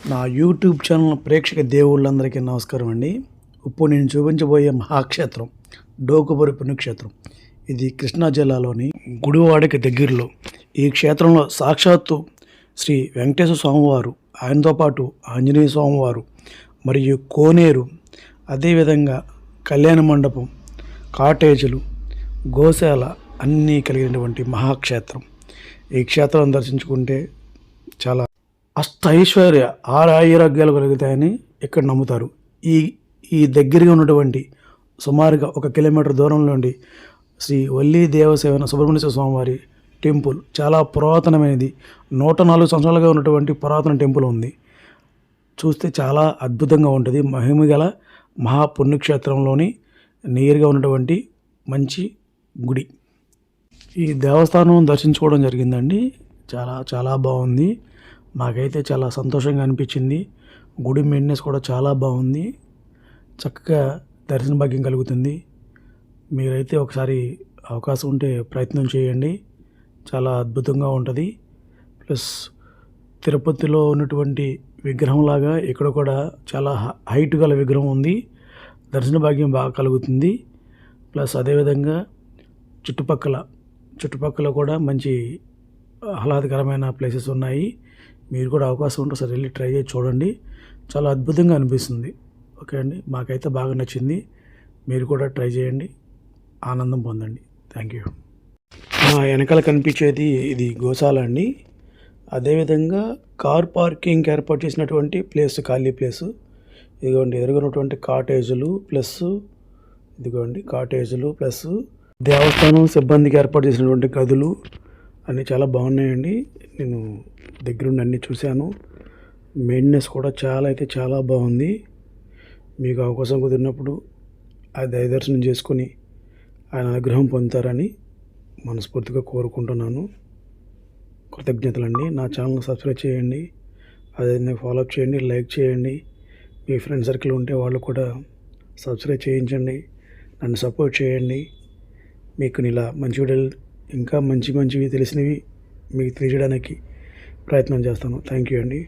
నా YouTube channel ప్రేక్షక దేవుళ్ళందరికీ నమస్కారం అండి. ఇప్పుడు నేను చూపించబోయే మహాక్షేత్రం డోకుబరి పుణ్యక్షేత్రం ఇది కృష్ణా జిల్లాలోని గుడివాడకి దగ్గరలో. ఈ క్షేత్రంలో సాక్షాత్తు శ్రీ వెంకటేశ్వర స్వామివారు ఆయనతో పాటు ఆంజనేయ స్వామివారు మరియు కోనేరు అదేవిధంగా కళ్యాణ మండపం కాటేజీలు గోశాల అన్నీ కలిగినటువంటి మహాక్షేత్రం. ఈ క్షేత్రం దర్శించుకుంటే చాలా అష్ట ఐశ్వర్య ఆరు ఆయురాగ్యాలు కలుగుతాయని ఇక్కడ నమ్ముతారు. ఈ ఈ దగ్గరగా ఉన్నటువంటి సుమారుగా ఒక కిలోమీటర్ దూరంలో ఉండి శ్రీ వల్లి దేవసేవన సుబ్రహ్మణ్య స్వామివారి టెంపుల్ చాలా పురాతనమైనది. నూట నాలుగు సంవత్సరాలుగా ఉన్నటువంటి పురాతన టెంపుల్ ఉంది. చూస్తే చాలా అద్భుతంగా ఉంటుంది. మహిమ గల మహాపుణ్యక్షేత్రంలోని నేరుగా ఉన్నటువంటి మంచి గుడి. ఈ దేవస్థానం దర్శించుకోవడం జరిగిందండి. చాలా చాలా బాగుంది. మాకైతే చాలా సంతోషంగా అనిపించింది. గుడి మెయింటెనెన్స్ కూడా చాలా బాగుంది. చక్కగా దర్శన భాగ్యం కలుగుతుంది. మీరైతే ఒకసారి అవకాశం ఉంటే ప్రయత్నం చేయండి. చాలా అద్భుతంగా ఉంటుంది. ప్లస్ తిరుపతిలో ఉన్నటువంటి విగ్రహంలాగా ఇక్కడ కూడా చాలా హైట్ గల విగ్రహం ఉంది. దర్శన భాగ్యం బాగా కలుగుతుంది. ప్లస్ అదేవిధంగా చుట్టుపక్కల చుట్టుపక్కల కూడా మంచి ఆహ్లాదకరమైన ప్లేసెస్ ఉన్నాయి. మీరు కూడా అవకాశం ఉంటే ఒకసారి వెళ్ళి ట్రై చేసి చూడండి. చాలా అద్భుతంగా అనిపిస్తుంది. ఓకే అండి. మాకైతే బాగా నచ్చింది. మీరు కూడా ట్రై చేయండి. ఆనందం పొందండి. Thank you. మా వెనకాల కనిపించేది ఇది గోశాల అండి. అదేవిధంగా కార్ పార్కింగ్ ఏర్పాటు చేసినటువంటి ప్లేస్ ఖాళీ ప్లేస్. ఇదిగోండి ఎదురుగున్నటువంటి కాటేజులు ప్లస్ ఇదిగోండి కాటేజులు ప్లస్ దేవస్థానం సిబ్బందికి ఏర్పాటు చేసినటువంటి గదులు అన్నీ చాలా బాగున్నాయండి. నేను దగ్గరుండి అన్నీ చూశాను. మెయింటెనెన్స్ కూడా చాలా అయితే చాలా బాగుంది. మీకు అవకాశం కుదిరినప్పుడు ఆ దయ దర్శనం చేసుకొని ఆయన అనుగ్రహం పొందుతారని మనస్ఫూర్తిగా కోరుకుంటున్నాను. కృతజ్ఞతలండి. నా ఛానల్ సబ్స్క్రైబ్ చేయండి. అదే ఫాలో అప్ చేయండి లైక్ చేయండి. మీ ఫ్రెండ్ సర్కిల్ ఉంటే వాళ్ళు కూడా సబ్స్క్రైబ్ చేయించండి. నన్ను సపోర్ట్ చేయండి. మీకు ఇలా మంచి వీడియోలు ఇంకా మంచి మంచివి తెలిసినవి మీకు తెలియజేయడానికి ప్రయత్నం చేస్తాను. థ్యాంక్ యూ అండి.